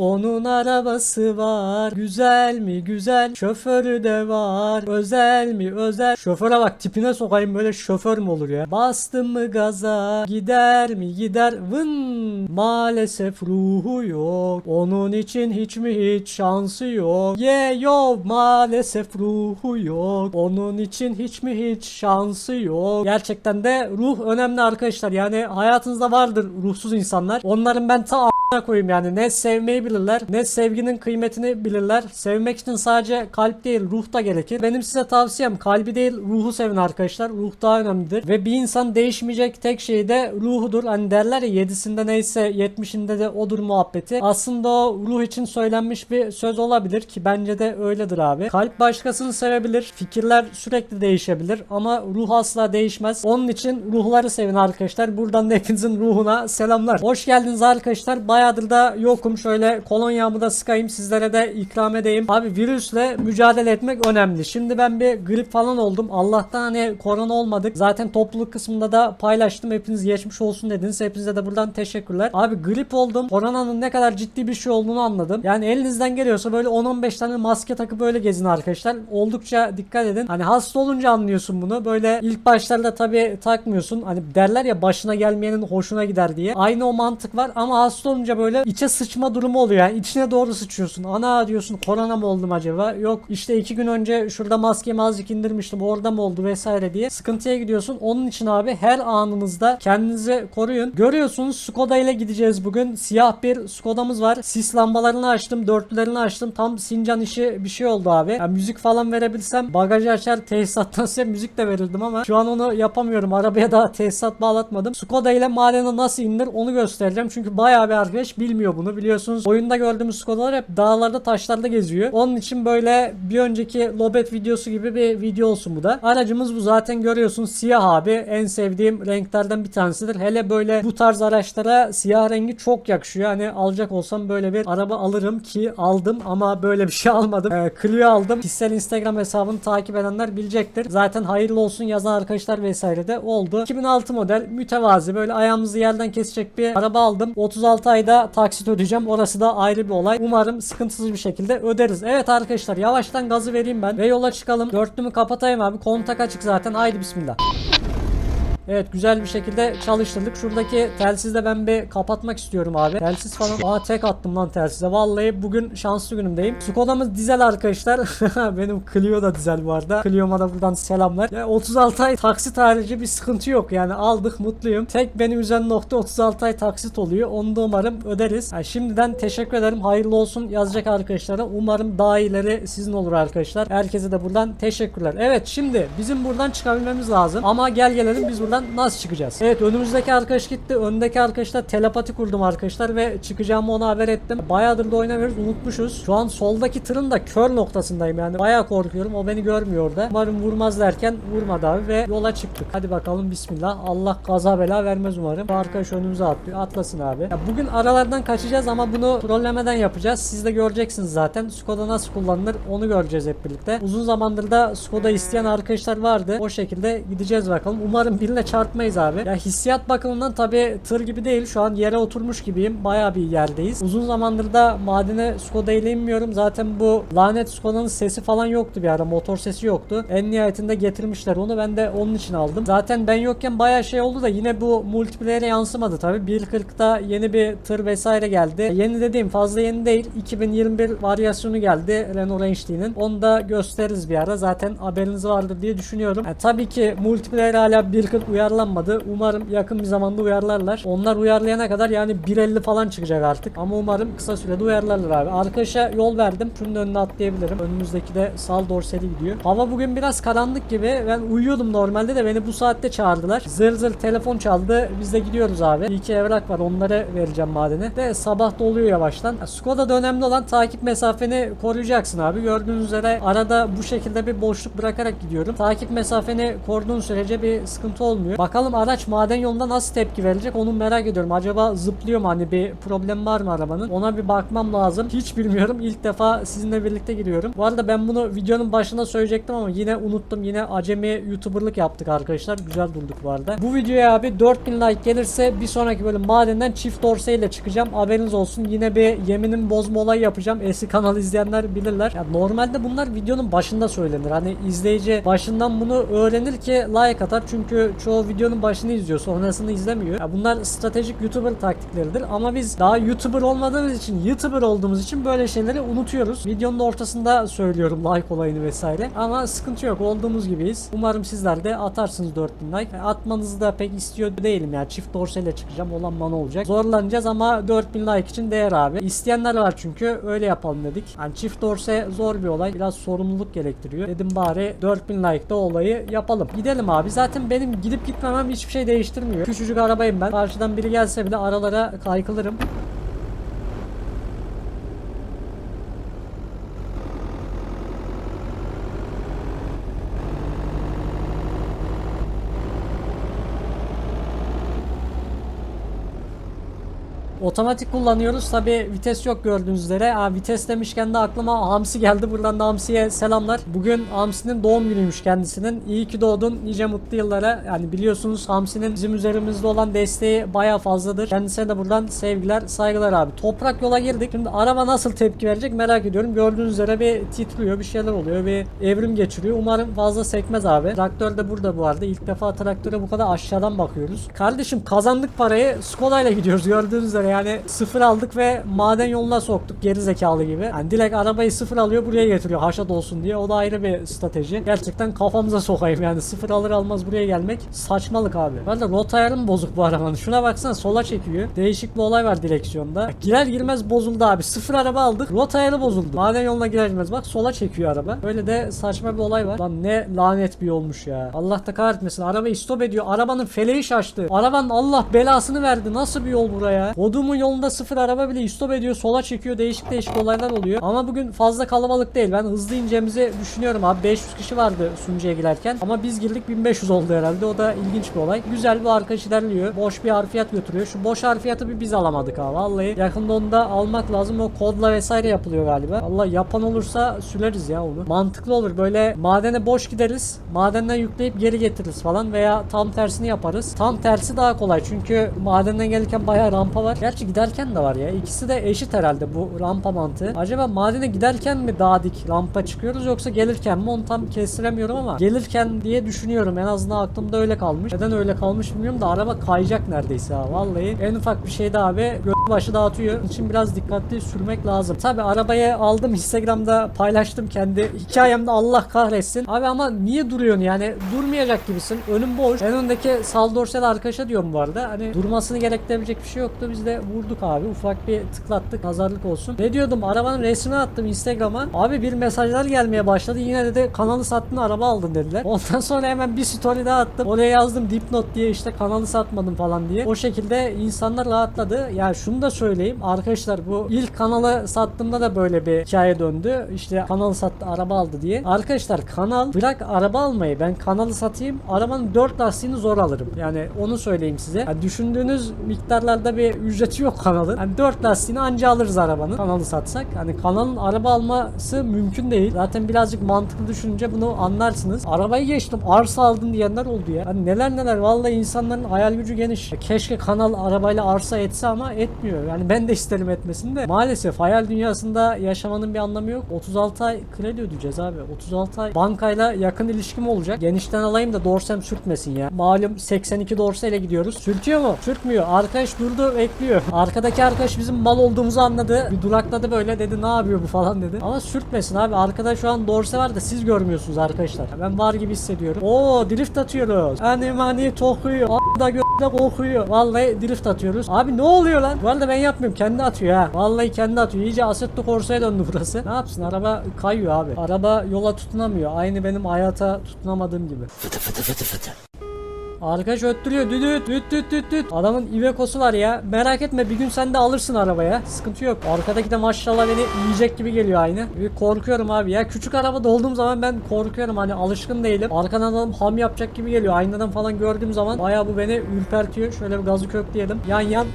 Onun arabası var. Güzel mi güzel. Şoförü de var. Özel mi özel. Şoföre bak tipine sokayım böyle şoför mü olur ya. Bastım mı gaza. Gider mi gider. Vın. Maalesef ruhu yok. Onun için hiç mi hiç şansı yok. Ye yo maalesef ruhu yok. Onun için hiç mi hiç şansı yok. Gerçekten de ruh önemli arkadaşlar. Yani hayatınızda vardır ruhsuz insanlar. Onların ben ta koyayım yani. Ne sevmeyi bilirler ne sevginin kıymetini bilirler. Sevmek için sadece kalp değil ruh da gerekir. Benim size tavsiyem kalbi değil ruhu sevin arkadaşlar. Ruh daha önemlidir. Ve bir insan değişmeyecek tek şey de ruhudur. Hani derler ya yedisinde neyse yetmişinde de odur muhabbeti. Aslında o ruh için söylenmiş bir söz olabilir ki bence de öyledir abi. Kalp başkasını sevebilir. Fikirler sürekli değişebilir ama ruh asla değişmez. Onun için ruhları sevin arkadaşlar. Buradan da hepinizin ruhuna selamlar. Hoş geldiniz arkadaşlar. Bayağıdır da yokum. Şöyle kolonyamı da sıkayım sizlere de ikram edeyim. Abi virüsle mücadele etmek önemli. Şimdi ben bir grip falan oldum. Allah'tan hani korona olmadık. Zaten topluluk kısmında da paylaştım. Hepiniz geçmiş olsun dediniz. Hepinize de buradan teşekkürler. Abi grip oldum. Koronanın ne kadar ciddi bir şey olduğunu anladım. Yani elinizden geliyorsa böyle 10-15 tane maske takıp böyle gezin arkadaşlar. Oldukça dikkat edin. Hani hasta olunca anlıyorsun bunu. Böyle ilk başlarda tabii takmıyorsun. Hani derler ya başına gelmeyenin hoşuna gider diye. Aynı o mantık var ama hasta olunca böyle içe sıçma durumu oluyor. Yani içine doğru sıçıyorsun. Ana diyorsun korona mı oldum acaba? Yok işte iki gün önce şurada maskemi azıcık indirmiştim. Orada mı oldu vesaire diye. Sıkıntıya gidiyorsun. Onun için abi her anınızda kendinizi koruyun. Görüyorsunuz Skoda ile gideceğiz bugün. Siyah bir Skoda'mız var. Sis lambalarını açtım. Dörtlülerini açtım. Tam Sincan işi bir şey oldu abi. Yani müzik falan verebilsem bagajı açar tesisattan size müzik de verirdim ama şu an onu yapamıyorum. Arabaya daha tesisat bağlatmadım. Skoda ile madene nasıl inilir onu göstereceğim. Çünkü bayağı bir arkadaş bilmiyor bunu. Biliyorsunuz oyunda gördüğümüz Skoda'lar hep dağlarda taşlarda geziyor. Onun için böyle bir önceki Lobet videosu gibi bir video olsun bu da. Aracımız bu zaten görüyorsunuz siyah abi. En sevdiğim renklerden bir tanesidir. Hele böyle bu tarz araçlara siyah rengi çok yakışıyor. Hani alacak olsam böyle bir araba alırım ki aldım ama böyle bir şey almadım. Ee, Clio aldım. Kişisel Instagram hesabını takip edenler bilecektir. Zaten hayırlı olsun yazan arkadaşlar vesaire de oldu. 2006 model mütevazi böyle ayağımızı yerden kesecek bir araba aldım. 36 ayda taksit ödeyeceğim. Orası da ayrı bir olay. Umarım sıkıntısız bir şekilde öderiz. Evet arkadaşlar yavaştan gazı vereyim ben ve yola çıkalım. Dörtlümü kapatayım abi. Kontak açık zaten. Haydi bismillah. Evet güzel bir şekilde çalıştırdık. Şuradaki telsizde ben bir kapatmak istiyorum abi. Telsiz falan. Aa tek attım lan telsize. Vallahi bugün şanslı günümdeyim. Skoda'mız dizel arkadaşlar. Benim Clio da dizel bu arada. Clio'ma da buradan selamlar. Ya 36 ay taksit harici bir sıkıntı yok. Yani aldık mutluyum. Tek beni üzen nokta 36 ay taksit oluyor. Onu da umarım öderiz. Yani şimdiden teşekkür ederim. Hayırlı olsun yazacak arkadaşlara. Umarım daha ileri sizin olur arkadaşlar. Herkese de buradan teşekkürler. Evet şimdi bizim buradan çıkabilmemiz lazım. Ama gel gelelim biz buradan nasıl çıkacağız? Evet önümüzdeki arkadaş gitti. Öndeki arkadaşla telepati kurdum arkadaşlar ve çıkacağımı ona haber ettim. Bayağıdır da oynamıyoruz unutmuşuz. Şu an soldaki tırın da kör noktasındayım yani. Bayağı korkuyorum. O beni görmüyor orada. Umarım vurmaz derken vurmadı abi ve yola çıktık. Hadi bakalım bismillah. Allah kaza bela vermez umarım. Bu arkadaş önümüze atlıyor. Atlasın abi. Ya bugün aralardan kaçacağız ama bunu trollemeden yapacağız. Siz de göreceksiniz zaten. Skoda nasıl kullanılır onu göreceğiz hep birlikte. Uzun zamandır da Skoda isteyen arkadaşlar vardı. O şekilde gideceğiz bakalım. Umarım birine çarpmayız abi. Ya hissiyat bakımından tabi tır gibi değil. Şu an yere oturmuş gibiyim. Bayağı bir yerdeyiz. Uzun zamandır da madene Skoda ile inmiyorum. Zaten bu lanet Skoda'nın sesi falan yoktu bir ara. Motor sesi yoktu. En nihayetinde getirmişler onu. Ben de onun için aldım. Zaten ben yokken bayağı şey oldu da yine bu multiplayer'e yansımadı tabi. 1.40'da yeni bir tır vesaire geldi. Yeni dediğim fazla yeni değil. 2021 varyasyonu geldi Renault Range D'nin. Onu da gösteririz bir ara. Zaten haberiniz vardır diye düşünüyorum. Yani tabii ki multiplayer hala 1.40 uyarlanmadı. Umarım yakın bir zamanda uyarlarlar. Onlar uyarlayana kadar yani 1.50 falan çıkacak artık. Ama umarım kısa sürede uyarlarlar abi. Arkadaşa yol verdim. Şunun önüne atlayabilirim. Önümüzdeki de sal dorseli gidiyor. Hava bugün biraz karanlık gibi. Ben uyuyordum normalde de beni bu saatte çağırdılar. Zır zır telefon çaldı. Biz de gidiyoruz abi. İki evrak var. Onları vereceğim madene. De sabah da oluyor yavaştan. Ya, Skoda'da önemli olan takip mesafeni koruyacaksın abi. Gördüğünüz üzere arada bu şekilde bir boşluk bırakarak gidiyorum. Takip mesafeni koruduğun sürece bir sıkıntı olmuyor. Olmuyor. Bakalım araç maden yolunda nasıl tepki verecek onu merak ediyorum. Acaba zıplıyor mu hani bir problem var mı arabanın? Ona bir bakmam lazım. Hiç bilmiyorum. İlk defa sizinle birlikte giriyorum. Bu arada ben bunu videonun başında söyleyecektim ama yine unuttum. Yine acemi YouTuber'lık yaptık arkadaşlar. Güzel durduk bu arada. Bu videoya abi 4000 like gelirse bir sonraki bölüm madenden çift dorse ile çıkacağım. Haberiniz olsun. Yine bir yeminim bozma olayı yapacağım. Eski kanal izleyenler bilirler. Ya normalde bunlar videonun başında söylenir. Hani izleyici başından bunu öğrenir ki like atar. Çünkü çoğu videonun başını izliyor. Sonrasını izlemiyor. Ya bunlar stratejik YouTuber taktikleridir. Ama biz daha YouTuber olmadığımız için, YouTuber olduğumuz için böyle şeyleri unutuyoruz. Videonun ortasında söylüyorum like olayını vesaire. Ama sıkıntı yok. Olduğumuz gibiyiz. Umarım sizler de atarsınız 4000 like. Atmanızı da pek istiyor değilim ya. Çift dorseyle çıkacağım. Olan bana olacak. Zorlanacağız ama 4000 like için değer abi. İsteyenler var çünkü. Öyle yapalım dedik. Yani çift dorse zor bir olay. Biraz sorumluluk gerektiriyor. Dedim bari 4000 like'da olayı yapalım. Gidelim abi. Zaten benim gidip gitmemem hiçbir şey değiştirmiyor. Küçücük arabayım ben. Karşıdan biri gelse bile aralara kaykılırım. Otomatik kullanıyoruz. Tabi vites yok gördüğünüz üzere. Ha, vites demişken de aklıma Hamsi geldi. Buradan da Hamsi'ye selamlar. Bugün Hamsi'nin doğum günüymüş kendisinin. İyi ki doğdun. Nice mutlu yıllara. Yani biliyorsunuz Hamsi'nin bizim üzerimizde olan desteği baya fazladır. Kendisine de buradan sevgiler, saygılar abi. Toprak yola girdik. Şimdi araba nasıl tepki verecek merak ediyorum. Gördüğünüz üzere bir titriyor, bir şeyler oluyor. Bir evrim geçiriyor. Umarım fazla sekmez abi. Traktör de burada bu arada. İlk defa traktöre bu kadar aşağıdan bakıyoruz. Kardeşim kazandık parayı. Skoda ile gidiyoruz gördüğünüz üzere yani sıfır aldık ve maden yoluna soktuk geri zekalı gibi. Yani direkt arabayı sıfır alıyor buraya getiriyor haşat olsun diye. O da ayrı bir strateji. Gerçekten kafamıza sokayım yani sıfır alır almaz buraya gelmek saçmalık abi. Bu arada rot ayarım bozuk bu arabanın. Şuna baksana sola çekiyor. Değişik bir olay var direksiyonda. Girer girmez bozuldu abi. Sıfır araba aldık. Rot ayarı bozuldu. Maden yoluna girer girmez bak sola çekiyor araba. Böyle de saçma bir olay var. Lan ne lanet bir olmuş ya. Allah da kahretmesin. Arabayı stop ediyor. Arabanın feleği şaştı. Arabanın Allah belasını verdi. Nasıl bir yol buraya? Kodumun yolunda sıfır araba bile stop ediyor. Sola çekiyor. Değişik değişik olaylar oluyor. Ama bugün fazla kalabalık değil. Ben hızlı ineceğimizi düşünüyorum abi. 500 kişi vardı sunucuya girerken. Ama biz girdik 1500 oldu herhalde. O da ilginç bir olay. Güzel bir arkadaş ilerliyor. Boş bir harfiyat götürüyor. Şu boş harfiyatı bir biz alamadık abi. Vallahi yakında onu da almak lazım. O kodla vesaire yapılıyor galiba. Allah yapan olursa süleriz ya onu. Mantıklı olur. Böyle madene boş gideriz. Madenden yükleyip geri getiririz falan veya tam tersini yaparız. Tam tersi daha kolay. Çünkü madenden gelirken bayağı rampa var. Gerçi giderken de var ya. İkisi de eşit herhalde bu rampa mantığı. Acaba madene giderken mi daha dik rampa çıkıyoruz yoksa gelirken mi onu tam kestiremiyorum ama gelirken diye düşünüyorum. En azından aklımda öyle kalmış. Neden öyle kalmış bilmiyorum da araba kayacak neredeyse ha. Vallahi en ufak bir şeyde abi başı dağıtıyor. Onun için biraz dikkatli sürmek lazım. Tabi arabayı aldım Instagram'da paylaştım kendi hikayemde Allah kahretsin. Abi ama niye duruyorsun yani durmayacak gibisin. Önüm boş. En öndeki sal dorsal arkadaşa diyorum bu arada. Hani durmasını gerektirebilecek bir şey yoktu. Biz de vurduk abi. Ufak bir tıklattık. Nazarlık olsun. Ne diyordum? Arabanın resmini attım Instagram'a. Abi bir mesajlar gelmeye başladı. Yine dedi kanalı sattın araba aldın dediler. Ondan sonra hemen bir story daha attım. Oraya yazdım dipnot diye işte kanalı satmadım falan diye. O şekilde insanlar rahatladı. Ya şunu da söyleyeyim. Arkadaşlar bu ilk kanalı sattığımda da böyle bir hikaye döndü. İşte kanalı sattı araba aldı diye. Arkadaşlar kanal bırak araba almayı. Ben kanalı satayım. Arabanın 4 lastiğini zor alırım. Yani onu söyleyeyim size. Yani düşündüğünüz miktarlarda bir ücreti yok kanalın. Hani 4 lastiğini anca alırız arabanın. Kanalı satsak. Hani kanalın araba alması mümkün değil. Zaten birazcık mantıklı düşününce bunu anlarsınız. Arabayı geçtim. Arsa aldın diyenler oldu ya. Hani neler neler. Vallahi insanların hayal gücü geniş. Keşke kanal arabayla arsa etse ama etmiyor. Yani ben de isterim etmesin de. Maalesef hayal dünyasında yaşamanın bir anlamı yok. 36 ay kredi ödeyeceğiz abi. 36 ay bankayla yakın ilişkim olacak. Genişten alayım da dorsem sürtmesin ya. Malum 82 dorseyle gidiyoruz. Sürtüyor mu? Sürtmüyor. Arkadaş durdu bekliyor. Arkadaki arkadaş bizim mal olduğumuzu anladı. Bir durakladı böyle dedi ne yapıyor bu falan dedi. Ama sürtmesin abi. Arkada şu an dorse var da siz görmüyorsunuz arkadaşlar. Ben var gibi hissediyorum. Oo drift atıyoruz. Hani mani tokuyor. A**da gö**de kokuyor. Vallahi drift atıyoruz. Abi ne oluyor lan? Bu arada ben yapmıyorum. Kendi atıyor ha. Vallahi kendi atıyor. İyice Assetto Corsa'ya döndü burası. Ne yapsın? Araba kayıyor abi. Araba yola tutunamıyor. Aynı benim hayata tutunamadığım gibi. Arkadaş öttürüyor düdüt düt düt düt düt. Adamın Iveco'su var ya. Merak etme bir gün sen de alırsın arabaya. Sıkıntı yok. Arkadaki de maşallah beni yiyecek gibi geliyor aynı. Bir korkuyorum abi ya. Küçük arabada olduğum zaman ben korkuyorum hani alışkın değilim. Arkadan adam ham yapacak gibi geliyor. Aynadan falan gördüğüm zaman bayağı bu beni ürpertiyor. Şöyle bir gazı kökleyelim. Yan yan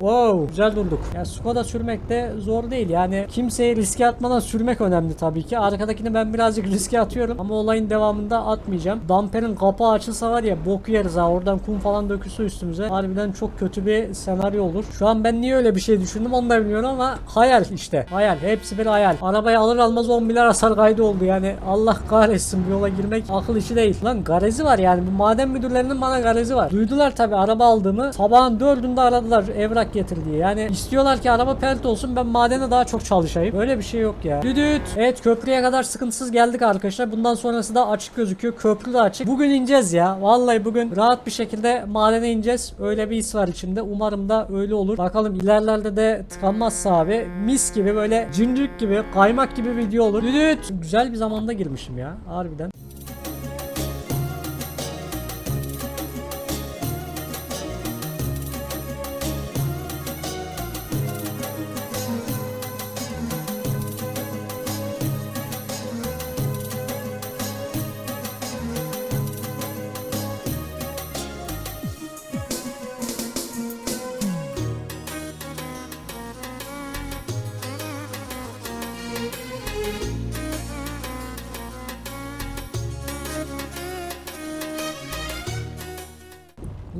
Wow güzel durduk. Ya Skoda sürmek de zor değil yani kimseye riske atmadan sürmek önemli tabii ki. Arkadakini ben birazcık riske atıyorum ama olayın devamında atmayacağım. Damperin kapağı açılsa var ya bok yeriz ha oradan kum falan dökülse üstümüze. Harbiden çok kötü bir senaryo olur. Şu an ben niye öyle bir şey düşündüm onu da bilmiyorum ama hayal işte. Hayal hepsi bir hayal. Arabayı alır almaz 10 milyar hasar kaydı oldu yani Allah kahretsin bu yola girmek akıl işi değil. Lan garezi var yani bu maden müdürlerinin bana garezi var. Duydular tabii araba aldığımı sabahın dördünde aradılar evrak getir diye. Yani istiyorlar ki araba pert olsun ben madene daha çok çalışayım. Böyle bir şey yok ya. Düdüt. Evet köprüye kadar sıkıntısız geldik arkadaşlar. Bundan sonrası da açık gözüküyor. Köprü de açık. Bugün ineceğiz ya. Vallahi bugün rahat bir şekilde madene ineceğiz. Öyle bir his var içimde. Umarım da öyle olur. Bakalım ilerlerde de tıkanmazsa abi mis gibi böyle cincik gibi kaymak gibi video olur. Düdüt. Güzel bir zamanda girmişim ya. Harbiden.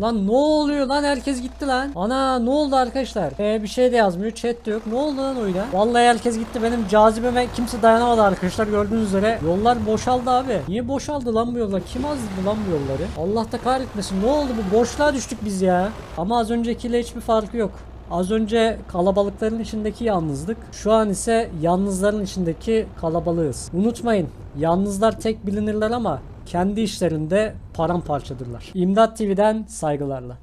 Lan ne oluyor lan herkes gitti lan. Ana ne oldu arkadaşlar? Ee, bir şey de yazmıyor chat de yok. Ne oldu lan oyuna? Vallahi herkes gitti benim cazibeme kimse dayanamadı arkadaşlar gördüğünüz üzere. Yollar boşaldı abi. Niye boşaldı lan bu yollar? Kim azdı lan bu yolları? Allah da kahretmesin. Ne oldu bu? Boşluğa düştük biz ya. Ama az öncekiyle hiçbir farkı yok. Az önce kalabalıkların içindeki yalnızlık. Şu an ise yalnızların içindeki kalabalığız. Unutmayın yalnızlar tek bilinirler ama kendi işlerinde paramparçadırlar. İmdat TV'den saygılarla.